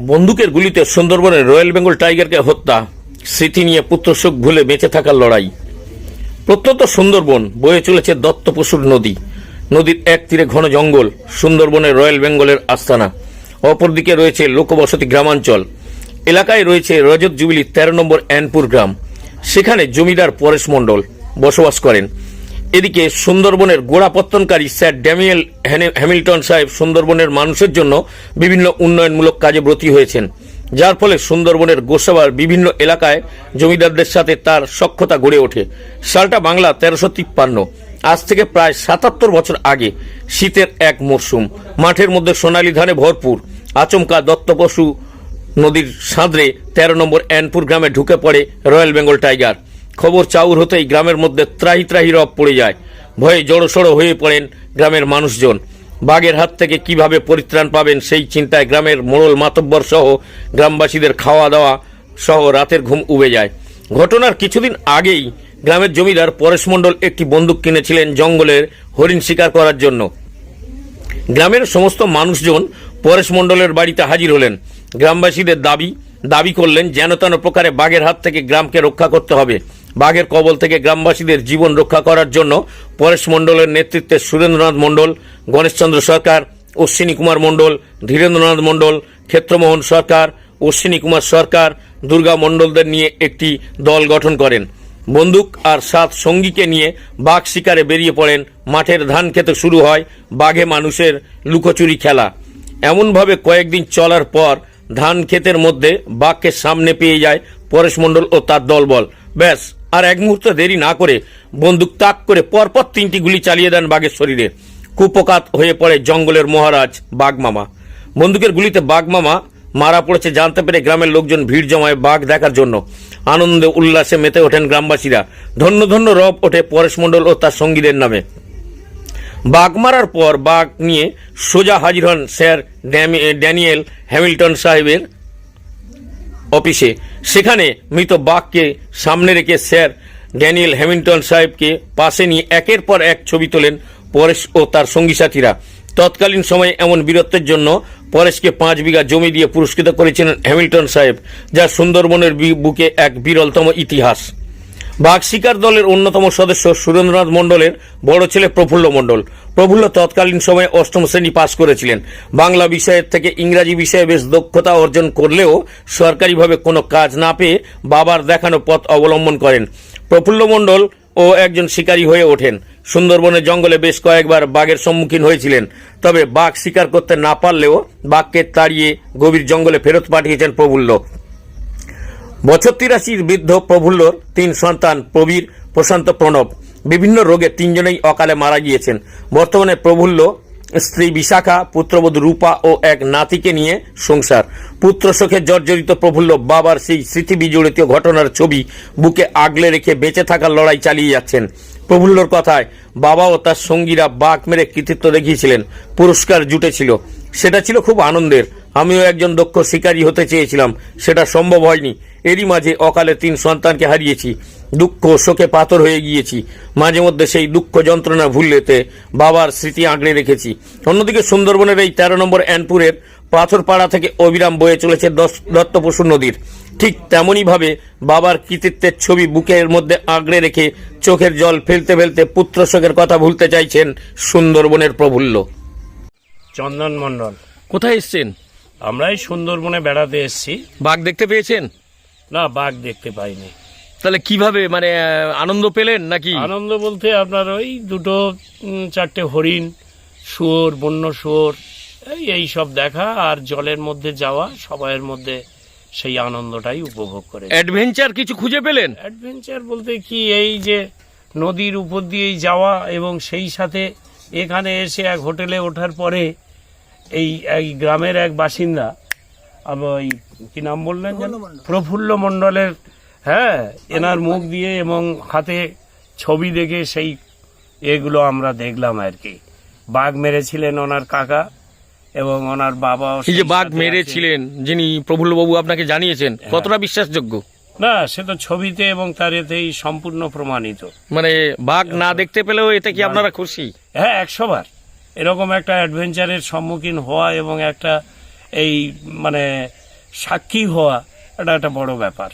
বন্দুকের গুলিতে সুন্দরবনের রয়্যাল বেঙ্গল টাইগারকে হত্যা, স্মৃতি নিয়ে পুত্রশোক ভুলে বেঁচে থাকার লড়াই। প্রত্যন্ত সুন্দরবন বয়ে চলেছে দত্ত পশুর নদী। নদীর এক তীরে ঘন জঙ্গল, সুন্দরবনের রয়্যাল বেঙ্গলের আস্তানা। অপরদিকে রয়েছে লোকবসতি গ্রামাঞ্চল। এলাকায় রয়েছে রজত জুবিলি তেরো নম্বর অ্যানপুর গ্রাম। সেখানে জমিদার পরেশ মণ্ডল বসবাস করেন। এদিকে সুন্দরবনের গোড়াপত্তনকারী স্যার ড্যামিয়েল হ্যামিল্টন সাহেব সুন্দরবনের মানুষের জন্য বিভিন্ন উন্নয়নমূলক কাজে ব্রতী হয়েছেন। যার ফলে সুন্দরবনের গোসাবার বিভিন্ন এলাকায় জমিদারদের সাথে তার সক্ষতা গড়ে ওঠে। সালটা বাংলা তেরোশো তিপ্পান্ন। আজ থেকে প্রায় সাতাত্তর বছর আগে শীতের এক মরশুম। মাঠের মধ্যে সোনালী ধানে ভরপুর। আচমকা দত্তপশু নদীর সাঁদরে তেরো নম্বর অ্যানপুর গ্রামে ঢুকে পড়ে রয়্যাল বেঙ্গল টাইগার। খবর চাউর হতেই গ্রামের মধ্যে ত্রাহি ত্রাহি রব পড়ে যায়। ভয়ে জড়সড়ো হয়ে পড়েন গ্রামের মানুষজন। বাঘের হাত থেকে কীভাবে পরিত্রাণ পাবেন সেই চিন্তায় গ্রামের মোড়ল মাতব্বর সহ গ্রামবাসীদের খাওয়া দাওয়া সহ রাতের ঘুম উবে যায়। ঘটনার কিছুদিন আগেই গ্রামের জমিদার পরেশ মণ্ডল একটি বন্দুক কিনেছিলেন জঙ্গলের হরিণ শিকার করার জন্য। গ্রামের সমস্ত মানুষজন পরেশ মণ্ডলের বাড়িতে হাজির হলেন। গ্রামবাসীদের দাবি দাবি করলেন যেন তেন প্রকারে বাঘের হাত থেকে গ্রামকে রক্ষা করতে হবে। বাঘের কবল থেকে গ্রামবাসীদের জীবন রক্ষা করার জন্য পরেশ মণ্ডলের নেতৃত্বে সুরেন্দ্রনাথ মণ্ডল, গণেশচন্দ্র সরকার, অশ্বিনী কুমার মণ্ডল, ধীরেন্দ্রনাথ মণ্ডল, ক্ষেত্রমোহন সরকার, অশ্বিনী কুমার সরকার, দুর্গা মণ্ডলদের নিয়ে একটি দল গঠন করেন। বন্দুক আর সাত সঙ্গীকে নিয়ে বাঘ শিকারে বেরিয়ে পড়েন। মাঠের ধান খেতে শুরু হয় বাঘে মানুষের লুকোচুরি খেলা। এমনভাবে কয়েকদিন চলার পর ধান ক্ষেতের মধ্যে বাঘকে সামনে পেয়ে যায় পরেশ মণ্ডল ও তার দলবল। ব্যাস আর এক মুহূর্ত দেরি না করে বন্দুক তাক করে পরপর তিনটি গুলি চালিয়ে দেন বাঘের শরীরে। কুপকাত হয়ে পড়ে জঙ্গলের মহারাজ বাঘমামা। বন্দুকের গুলিতে বাঘমামা মারা পড়েছে জানতে পেরে গ্রামের লোকজন ভিড় জমায় বাঘ দেখার জন্য। আনন্দে উল্লাসে মেতে ওঠেন গ্রামবাসীরা। ধন্য ধন্য রব ওঠে পরেশ মণ্ডল ও তার সঙ্গীদের নামে। বাঘ মারার পর বাঘ নিয়ে সোজা হাজির হন স্যার ড্যানিয়েল হ্যামিল্টন সাহেবের অফিসে। সেখানে মৃত বাঘকে সামনে রেখে স্যার ড্যানিয়েল হ্যামিল্টন সাহেবকে পাশে নিয়ে একের পর এক ছবি তোলেন পরেশ ও তার সঙ্গী সাথীরা। তৎকালীন সময়ে এমন বীরত্বের জন্য পরেশকে পাঁচ বিঘা জমি দিয়ে পুরস্কৃত করেছিলেন হ্যামিল্টন সাহেব, যা সুন্দরবনের বুকে এক বিরলতম ইতিহাস। বাঘ শিকার দলের অন্যতম সদস্য সুরেন্দ্রনাথ মণ্ডলের বড় ছেলে প্রফুল্ল মণ্ডল। প্রফুল্ল তৎকালীন সময়ে অষ্টম শ্রেণি পাশ করেছিলেন। বাংলা বিষয়ের থেকে ইংরাজি বিষয়ে বেশ দক্ষতা অর্জন করলেও সরকারিভাবে কোনো কাজ না পেয়ে বাবার দেখানো পথ অবলম্বন করেন। প্রফুল্ল মণ্ডল ও একজন শিকারী হয়ে ওঠেন। সুন্দরবনের জঙ্গলে বেশ কয়েকবার বাঘের সম্মুখীন হয়েছিলেন। তবে বাঘ শিকার করতে না পারলেও বাঘকে তাড়িয়ে গভীর জঙ্গলে ফেরত পাঠিয়েছেন প্রফুল্ল। বছর তিরাশির বৃদ্ধ প্রফুল্লর তিন সন্তান প্রবীর প্রশান্ত প্রণব। বিভিন্ন রোগে তিনজনেই অকালে মারা গিয়েছেন। বর্তমানে প্রফুল্ল স্ত্রী বিশাখা, পুত্রবধূ রূপা ও এক নাতিকে নিয়ে সংসার। পুত্র শোকে জর্জরিত প্রফুল্ল বাবার সেই স্মৃতি বিজড়িত ঘটনার ছবি বুকে আগলে রেখে বেঁচে থাকার লড়াই চালিয়ে যাচ্ছেন। প্রফুল্লর কথায় বাবা ও তার সঙ্গীরা বাঘ মেরে কৃতিত্ব দেখিয়েছিলেন। পুরস্কার জুটেছিল। সেটা ছিল খুব আনন্দের। আমিও একজন দক্ষ শিকারী হতে চেয়েছিলাম সেটা সম্ভব হয়নি। এরই মাঝে অকালে তিন সন্তানকে হারিয়েছি দুঃখ শোকে পাথর হয়ে গিয়েছি। মাঝে মধ্যে সেই দুঃখ যন্ত্রণা ভুললেতে বাবার স্মৃতি আঁকড়ে রেখেছি। অন্যদিকে সুন্দরবনের এই তেরো নম্বর অ্যানপুরের পাথরপাড়া থেকে অবিরাম বয়ে চলেছে দশ- দত্তপশু নদীর। ঠিক তেমনইভাবে বাবার কৃতিত্বের ছবি বুকের মধ্যে আঁকড়ে রেখে চোখের জল ফেলতে ফেলতে পুত্র শোকের কথা ভুলতে চাইছেন সুন্দরবনের প্রফুল্ল। চন্দন মণ্ডল। কোথায় এসছেন? আমরা এই সুন্দরবনে বেড়াতে এসেছি। বাঘ দেখতে পেয়েছেন? না বাঘ দেখতে পাইনি। তাহলে কীভাবে? মানে আনন্দ পেলেন নাকি? আনন্দ বলতে আপনার ওই দুটো চারটে হরিণ শুয়োর বন্য শুয়োর এই এই সব দেখা আর জলের মধ্যে যাওয়া সবাইয়ের মধ্যে সেই আনন্দটাই উপভোগ করে অ্যাডভেঞ্চার কিছু খুঁজে পেলেন? অ্যাডভেঞ্চার বলতে কি এই যে নদীর উপর দিয়েই যাওয়া এবং সেই সাথে এখানে এসে এক হোটেলে ওঠার পরে এই এই গ্রামের এক বাসিন্দা আবার ওই কি নাম বললেন যেন? প্রফুল্ল মণ্ডলের হ্যাঁ এনার মুখ দিয়ে এবং হাতে ছবি দেখে সেই এগুলো আমরা দেখলাম আর কি। বাঘ মেরেছিলেন ওনার কাকা এবং ওনার বাবা এই যে বাঘ মেরেছিলেন যিনি প্রফুল্লবাবু আপনাকে জানিয়েছেন কতটা বিশ্বাসযোগ্য? না সে তো ছবিতে এবং তার এতেই সম্পূর্ণ প্রমাণিত। মানে বাঘ না দেখতে পেলেও এতে কি আপনারা খুশি? হ্যাঁ একশো বার। এরকম একটা অ্যাডভেঞ্চারের সম্মুখীন হওয়া এবং একটা এই মানে সাক্ষী হওয়া এটা একটা বড় ব্যাপার।